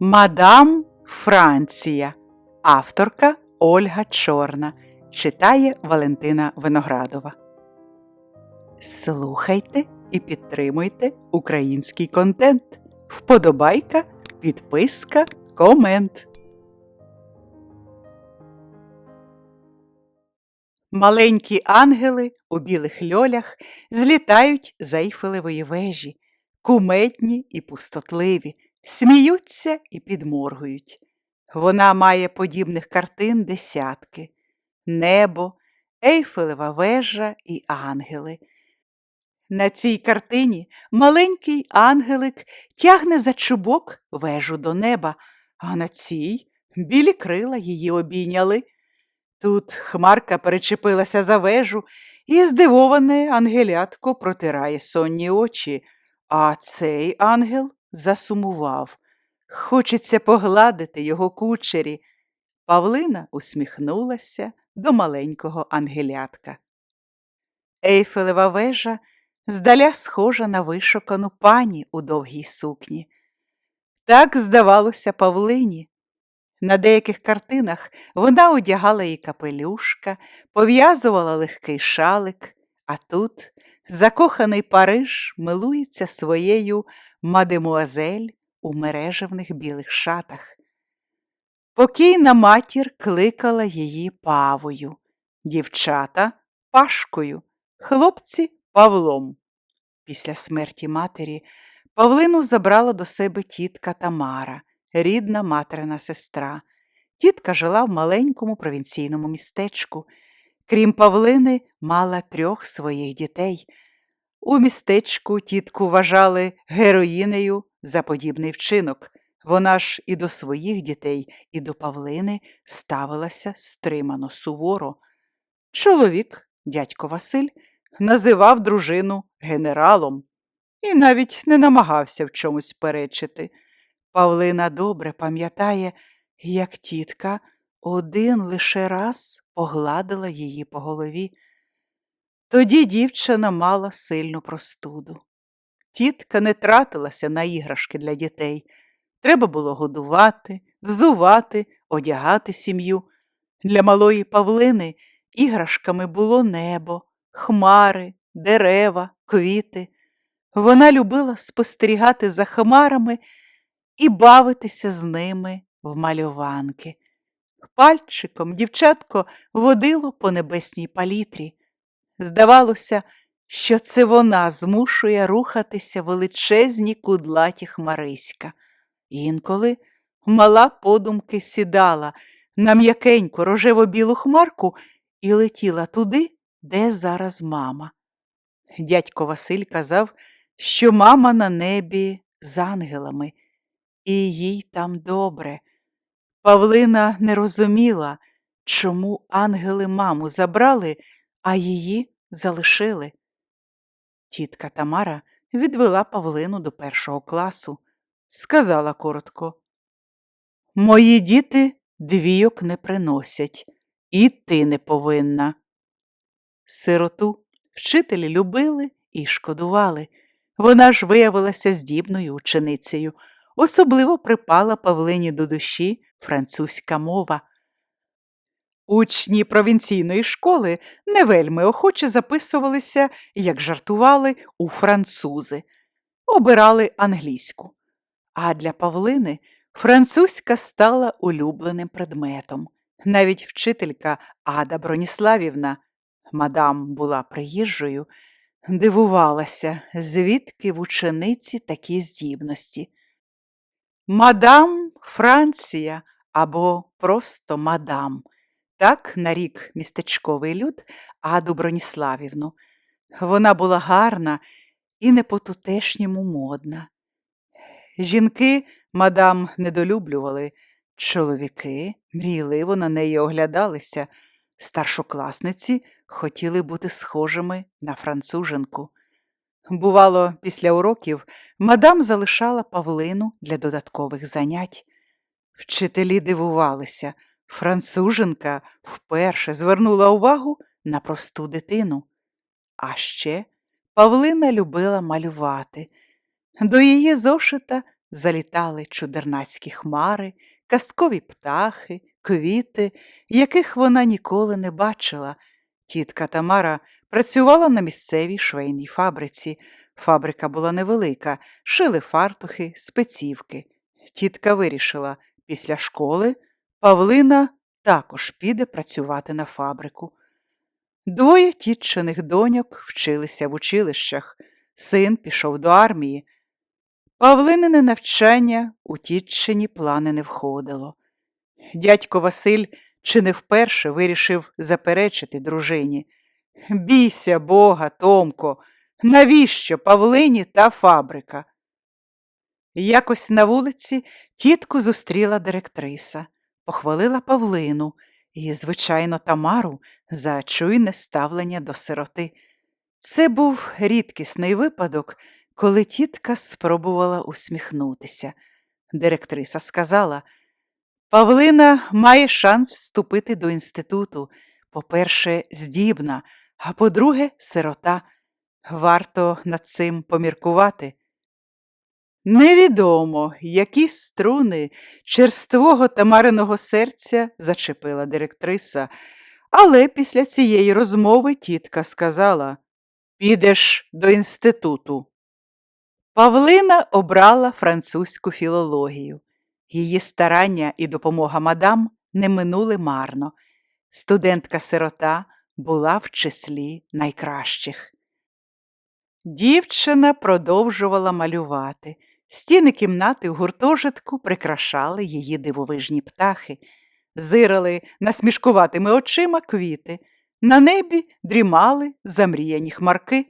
Мадам Франція, авторка Ольга Чорна, читає Валентина Виноградова. Слухайте і підтримуйте український контент. Вподобайка, підписка, комент. Маленькі ангели у білих льолях злітають з Ейфелевої вежі, куметні і пустотливі, сміються і підморгують. Вона має подібних картин десятки: небо, Ейфелева вежа і ангели. На цій картині маленький ангелик тягне за чубок вежу до неба, а на цій білі крила її обійняли. Тут хмарка перечепилася за вежу, і здивоване ангелятко протирає сонні очі, а цей ангел засумував. Хочеться погладити його кучері. Павлина усміхнулася до маленького ангелятка. Ейфелева вежа здаля схожа на вишукану пані у довгій сукні. Так здавалося Павлині. На деяких картинах вона одягала їй капелюшка, пов'язувала легкий шалик, а тут закоханий Париж милується своєю мадемуазель у мережевних білих шатах. Покійна матір кликала її павою, дівчата пашкою, хлопці Павлом. Після смерті матері Павлину забрала до себе тітка Тамара, рідна материна сестра. Тітка жила в маленькому провінційному містечку. Крім Павлини, мала трьох своїх дітей. У містечку тітку вважали героїнею за подібний вчинок. Вона ж і до своїх дітей, і до Павлини ставилася стримано суворо. Чоловік, дядько Василь, називав дружину генералом і навіть не намагався в чомусь перечити. Павлина добре пам'ятає, як тітка один лише раз погладила її по голові. Тоді дівчина мала сильну простуду. Тітка не тратилася на іграшки для дітей. Треба було годувати, взувати, одягати сім'ю. Для малої Павлини іграшками було небо, хмари, дерева, квіти. Вона любила спостерігати за хмарами і бавитися з ними в малюванки. Пальчиком дівчатко водило по небесній палітрі. Здавалося, що це вона змушує рухатися величезні кудлаті хмариська. Інколи мала подумки сідала на м'якеньку рожево-білу хмарку і летіла туди, де зараз мама. Дядько Василь казав, що мама на небі з ангелами, і їй там добре. Павлина не розуміла, чому ангели маму забрали, а її залишили. Тітка Тамара відвела Павлину до першого класу, сказала коротко Мої діти двійок не приносять, і ти не повинна. Сироту вчителі любили і шкодували. Вона ж виявилася здібною ученицею, особливо припала Павлині до душі французька мова. Учні провінційної школи не вельми охоче записувалися, як жартували, у французи, обирали англійську. А для Павлини французька стала улюбленим предметом. Навіть вчителька Ада Броніславівна, мадам була приїжджою, дивувалася, звідки в учениці такі здібності. Мадам Франція або просто мадам. Так нарік містечковий люд Аду Броніславівну. Вона була гарна і не по-тутешньому модна. Жінки мадам недолюблювали, чоловіки мрійливо на неї оглядалися, старшокласниці хотіли бути схожими на француженку. Бувало, після уроків мадам залишала Павлину для додаткових занять. Вчителі дивувалися. Француженка вперше звернула увагу на просту дитину. А ще Павлина любила малювати. До її зошита залітали чудернацькі хмари, казкові птахи, квіти, яких вона ніколи не бачила. Тітка Тамара працювала на місцевій швейній фабриці. Фабрика була невелика, шили фартухи, спецівки. Тітка вирішила, після школи Павлина також піде працювати на фабрику. Двоє тітчиних доньок вчилися в училищах, син пішов до армії. Павлинине навчання у тітчині плани не входило. Дядько Василь чи не вперше вирішив заперечити дружині. Бійся Бога, Томко, навіщо Павлині та фабрика? Якось на вулиці тітку зустріла директриса, похвалила Павлину і, звичайно, Тамару за чуйне ставлення до сироти. Це був рідкісний випадок, коли тітка спробувала усміхнутися. Директриса сказала, Павлина має шанс вступити до інституту. По-перше, здібна, а по-друге, сирота. Варто над цим поміркувати. Невідомо, які струни черствого Тамариного серця зачепила директриса, але після цієї розмови тітка сказала Підеш до інституту. Павлина обрала французьку філологію. Її старання і допомога мадам не минули марно. Студентка сирота була в числі найкращих. Дівчина продовжувала малювати. Стіни кімнати в гуртожитку прикрашали її дивовижні птахи, зирали насмішкуватими очима квіти, на небі дрімали замріяні хмарки.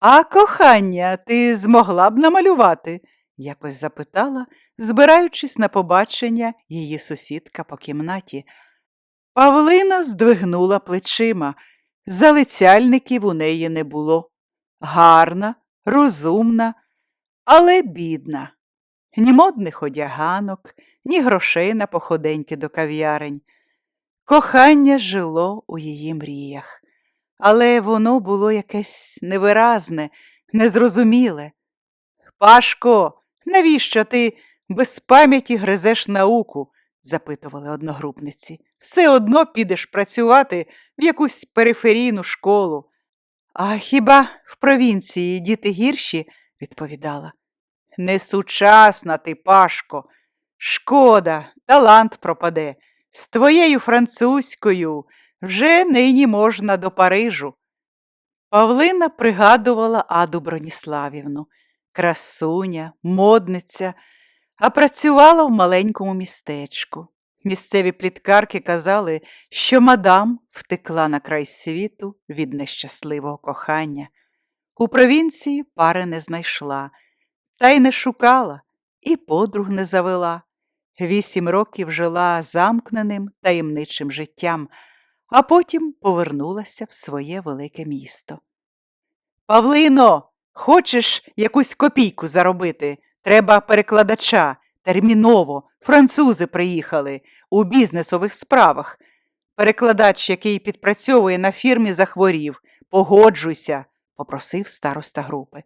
А кохання ти змогла б намалювати? якось запитала, збираючись на побачення її сусідка по кімнаті. Павлина здвигнула плечима. Залицяльників у неї не було. Гарна, розумна, але бідна. Ні модних одяганок, ні грошей на походеньки до кав'ярень. Кохання жило у її мріях, але воно було якесь невиразне, незрозуміле. Пашко, навіщо ти без пам'яті гризеш науку? запитували одногрупниці. Все одно підеш працювати в якусь периферійну школу. А хіба в провінції діти гірші? відповідала. Несучасна ти, Пашко. Шкода, талант пропаде. З твоєю французькою вже нині можна до Парижу. Павлина пригадувала Аду Броніславівну, красуня, модниця, а працювала в маленькому містечку. Місцеві пліткарки казали, що мадам втекла на край світу від нещасливого кохання. У провінції пари не знайшла, та й не шукала, і подруг не завела. Вісім років жила замкненим таємничим життям, а потім повернулася в своє велике місто. Павлино, хочеш якусь копійку заробити? Треба перекладача. Терміново, французи приїхали у бізнесових справах. Перекладач, який підпрацьовує на фірмі, захворів. Погоджуйся, попросив староста групи.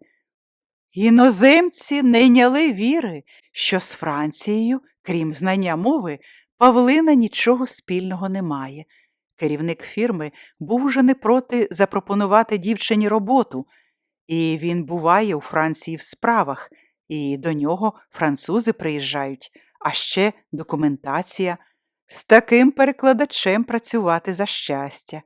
Іноземці не йняли віри, що з Францією, крім знання мови, Павлина нічого спільного не має. Керівник фірми був уже не проти запропонувати дівчині роботу, і він буває у Франції в справах, і до нього французи приїжджають, а ще документація. З таким перекладачем працювати за щастя.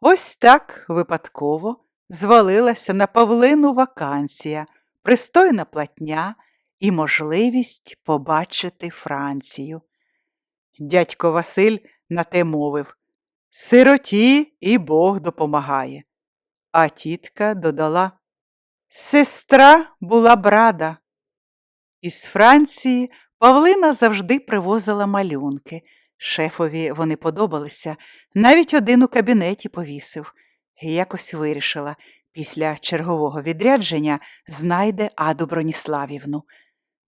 Ось так випадково звалилася на Павлину вакансія, пристойна платня і можливість побачити Францію. Дядько Василь на те мовив Сироті і Бог допомагає. А тітка додала Сестра була б рада. Із Франції Павлина завжди привозила малюнки. Шефові вони подобалися, навіть один у кабінеті повісив. І якось вирішила, після чергового відрядження знайде Аду Броніславівну,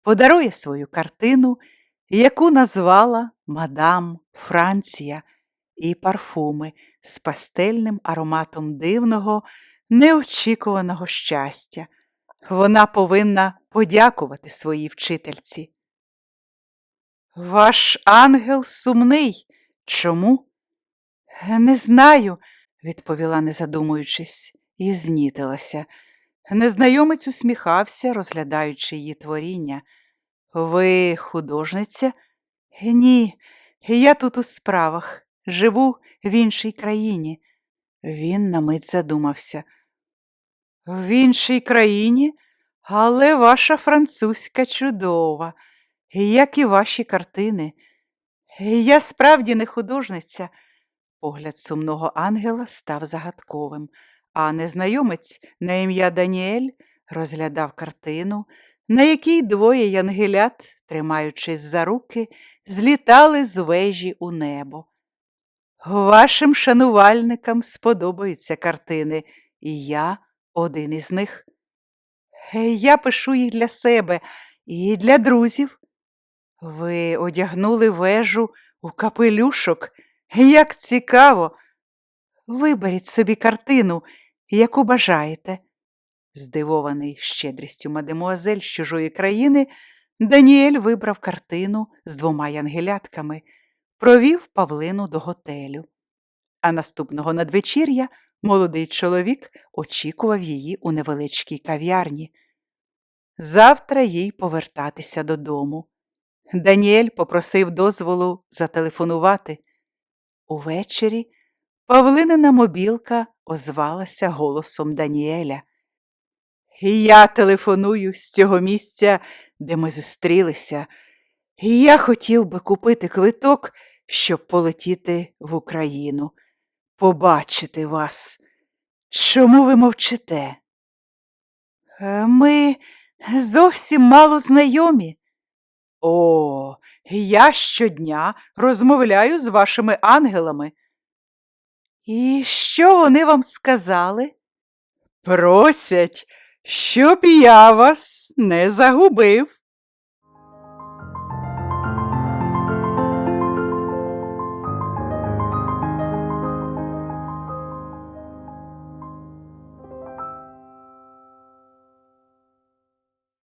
подарує свою картину, яку назвала Мадам Франція, і парфуми з пастельним ароматом дивного, неочікуваного щастя. Вона повинна подякувати своїй вчительці. Ваш ангел сумний. Чому? Не знаю, відповіла, не задумуючись, і знітилася. Незнайомець усміхався, розглядаючи її творіння. Ви художниця? Ні, я тут у справах, живу в іншій країні. Він на мить задумався. В іншій країні, але ваша французька чудова, як і ваші картини. Я справді не художниця. Погляд сумного ангела став загадковим, а незнайомець на ім'я Даніель розглядав картину, на якій двоє янгелят, тримаючись за руки, злітали з вежі у небо. Вашим шанувальникам сподобаються картини, і я один із них. Е, Я пишу їх для себе і для друзів. Ви одягнули вежу у капелюшок. Як цікаво. Виберіть собі картину, яку бажаєте. Здивований щедрістю мадемуазель з чужої країни, Даніель вибрав картину з двома янгелятками, провів Павлину до готелю. А наступного надвечір'я молодий чоловік очікував її у невеличкій кав'ярні. Завтра їй повертатися додому. Даніель попросив дозволу зателефонувати. Увечері Павлинина мобілка озвалася голосом Даніеля. Я телефоную з цього місця, де ми зустрілися. Я хотів би купити квиток, щоб полетіти в Україну, побачити вас. Чому ви мовчите? «Е, Ми зовсім мало знайомі. О, я щодня розмовляю з вашими ангелами. І що вони вам сказали? Просять, щоб я вас не загубив.